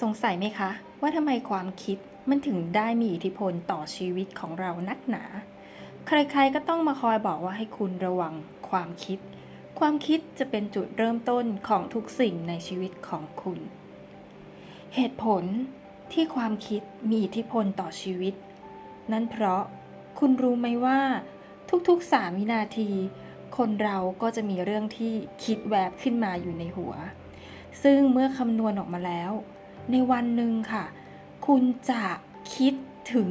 สงสัยไหมคะ ว่าทำไมความคิดมันถึงได้มีอิทธิพลต่อชีวิตของเรานักหนา ใครๆก็ต้องมาคอยบอกว่าให้คุณระวังความคิด ความคิดจะเป็นจุดเริ่มต้นของทุกสิ่งในชีวิตของคุณ เหตุผลที่ความคิดมีอิทธิพลต่อชีวิต นั่นเพราะคุณรู้ไหมว่า ทุกๆสามวินาที คนเราก็จะมีเรื่องที่คิดแวบขึ้นมาอยู่ในหัว ซึ่งเมื่อคำนวณออกมาแล้ว ในวันหนึ่งค่ะ คุณจะคิดถึง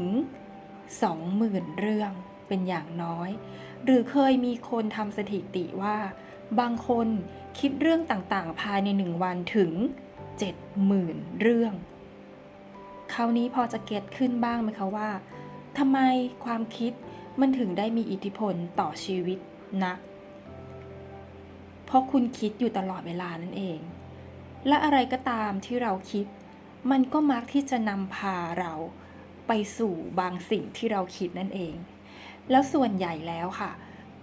20,000 เรื่องเป็นอย่างน้อย หรือเคยมีคนทำสถิติว่า บางคนคิดเรื่องต่างๆ ภายในหนึ่งวันถึง 70,000 เรื่อง คราวนี้พอจะเก็ตขึ้นบ้างไหมคะว่าทำไมความคิดมันถึงได้มีอิทธิพลต่อชีวิตนัก เพราะคุณคิดอยู่ตลอดเวลานั่นเอง และอะไรก็ตามที่เราคิด มันก็มักที่จะนำพาเราไปสู่บางสิ่งที่เราคิดนั่นเอง แล้วส่วนใหญ่แล้วค่ะ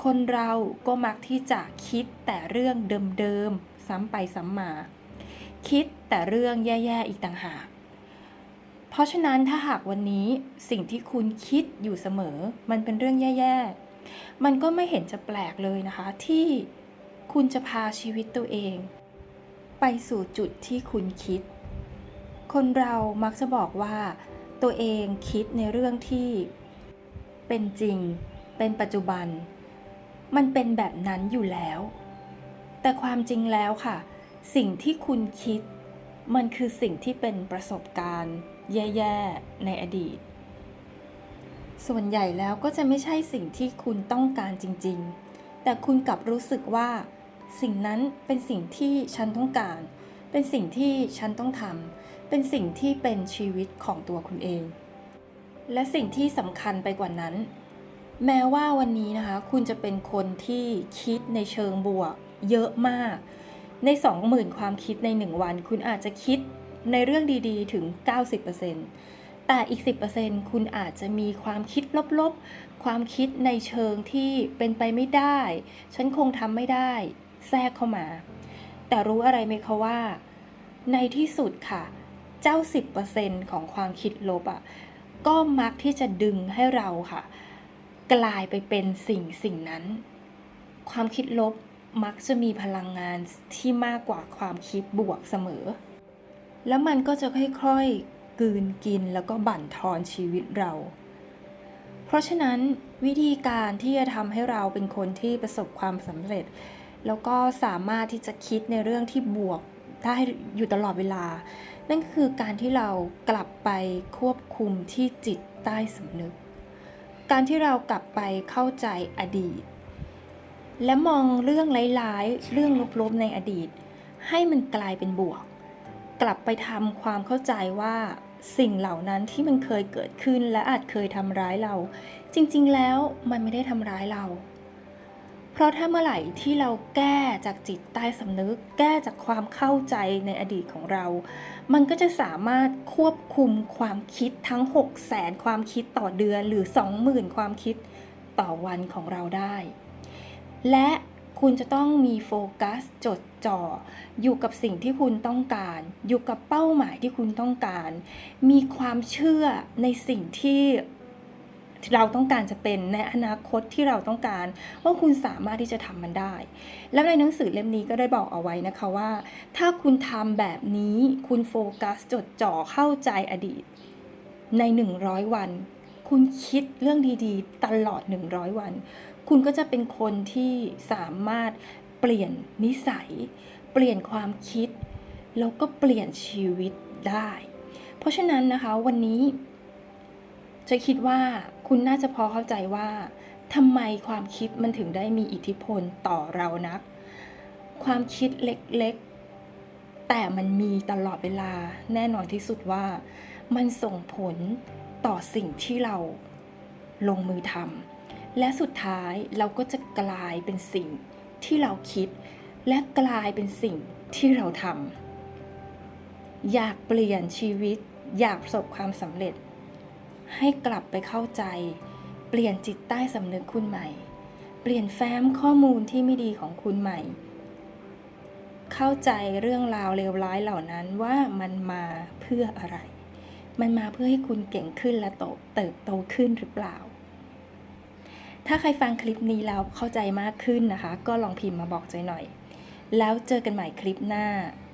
คนเราก็มักที่จะคิดแต่เรื่องเดิมๆซ้ำไปซ้ำมา คิดแต่เรื่องแย่ๆอีกต่างหาก เพราะฉะนั้นถ้าหากวันนี้สิ่งที่คุณคิดอยู่เสมอ มันเป็นเรื่องแย่ๆ มันก็ไม่เห็นจะแปลกเลยนะคะ ที่คุณจะพาชีวิตตัวเอง ไปสู่จุดที่คุณคิด คนเรามักจะบอกว่า ตัวเองคิดในเรื่องที่ เป็นจริง เป็นปัจจุบัน มันเป็นแบบนั้นอยู่แล้ว แต่ความจริงแล้วค่ะ สิ่งที่คุณคิด มันคือสิ่งที่เป็นประสบการณ์ แย่ๆ ในอดีต ส่วนใหญ่แล้วก็จะไม่ใช่สิ่งที่คุณต้องการจริง ๆ แต่คุณกลับรู้สึกว่า สิ่งนั้นเป็นสิ่งที่ฉันต้องการ เป็นสิ่งที่ฉันต้องทำ เป็นสิ่งที่เป็นชีวิตของตัวคุณเอง และสิ่งที่สำคัญไปกว่านั้น แม้ว่าวันนี้นะคะ คุณจะเป็นคนที่คิดในเชิงบวก เยอะมาก ใน 20,000 ความคิดใน 1 วัน คุณอาจจะคิดในเรื่องดีๆ ถึง 90%แต่อีก 10%คุณอาจจะมีความคิดลบๆ ความคิดในเชิงที่เป็นไปไม่ได้ ฉันคงทำไม่ได้ แทรกเข้ามา แต่รู้อะไรไหมคะว่า ในที่สุดค่ะ เจ้า 10%ของความคิดลบอะ่ะก็มักที่จะดึงให้เราค่ะ กลายไปเป็นสิ่งสิ่งนั้น ความคิดลบมักจะมีพลังงานที่มากกว่าความคิดบวกเสมอ แล้วมันก็จะค่อยๆกืนกินแล้วก็บั่นทอนชีวิตเรา เพราะฉะนั้นวิธีการที่จะทำให้เราเป็นคนที่ประสบความสำเร็จ แล้วก็สามารถที่จะคิดในเรื่องที่บวกได้อยู่ตลอดเวลา นั่นคือการที่เรากลับไปควบคุมที่จิตใต้สำนึก การที่เรากลับไปเข้าใจอดีต และมองเรื่องร้ายๆ เรื่องลบๆในอดีต ให้มันกลายเป็นบวก กลับไปทำความเข้าใจว่าสิ่งเหล่านั้นที่มันเคยเกิดขึ้นและอาจเคยทำร้ายเรา จริงๆแล้วมันไม่ได้ทำร้ายเรา เพราะถ้าเมื่อไหร่ที่เราแก้จากจิตใต้สำนึก แก้จากความเข้าใจในอดีตของเรา มันก็จะสามารถควบคุมความคิดทั้ง 6 0แสนความคิดต่อเดือนหรือ 20,000 ความคิดต่อวันของเราได้ และคุณจะต้องมีโฟกัสจดจ่ออยู่กับสิ่งที่คุณต้องการ อยู่กับเป้าหมายที่คุณต้องการ มีความเชื่อในสิ่งที่ เราต้องการจะเป็นในอนาคตที่เราต้องการ ว่าคุณสามารถที่จะทำมันได้ แล้วในหนังสือเล่มนี้ก็ได้บอกเอาไว้นะคะว่า ถ้าคุณทำแบบนี้คุณโฟกัสจดจ่อเข้าใจอดีต ใน 100 วัน คุณคิดเรื่องดีๆ ตลอด 100 วัน คุณก็จะเป็นคนที่สามารถเปลี่ยนนิสัย เปลี่ยนความคิด แล้วก็เปลี่ยนชีวิตได้ เพราะฉะนั้นนะคะวันนี้จะคิดว่า คุณน่าจะพอเข้าใจว่าทำไมความคิดมันถึงได้มีอิทธิพลต่อเรานัก ความคิดเล็กๆ แต่มันมีตลอดเวลาแน่นอนที่สุดว่า มันส่งผลต่อสิ่งที่เราลงมือทำและสุดท้ายเราก็จะกลายเป็นสิ่งที่เราคิด และกลายเป็นสิ่งที่เราทำอยากเปลี่ยนชีวิต อยากประสบความสำเร็จ ให้กลับไปเข้าใจ เปลี่ยนจิตใต้สำนึกคุณใหม่ เปลี่ยนแฟ้มข้อมูลที่ไม่ดีของคุณใหม่ เข้าใจเรื่องราวเลวร้ายเหล่านั้นว่ามันมาเพื่ออะไร มันมาเพื่อให้คุณเก่งขึ้นและโตเติบโตขึ้นหรือเปล่า ถ้าใครฟังคลิปนี้แล้วเข้าใจมากขึ้นนะคะ ก็ลองพิมพ์มาบอกจอยหน่อย แล้วเจอกันใหม่คลิปหน้า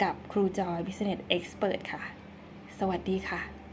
กับครูจอย Business Expert ค่ะ สวัสดีค่ะ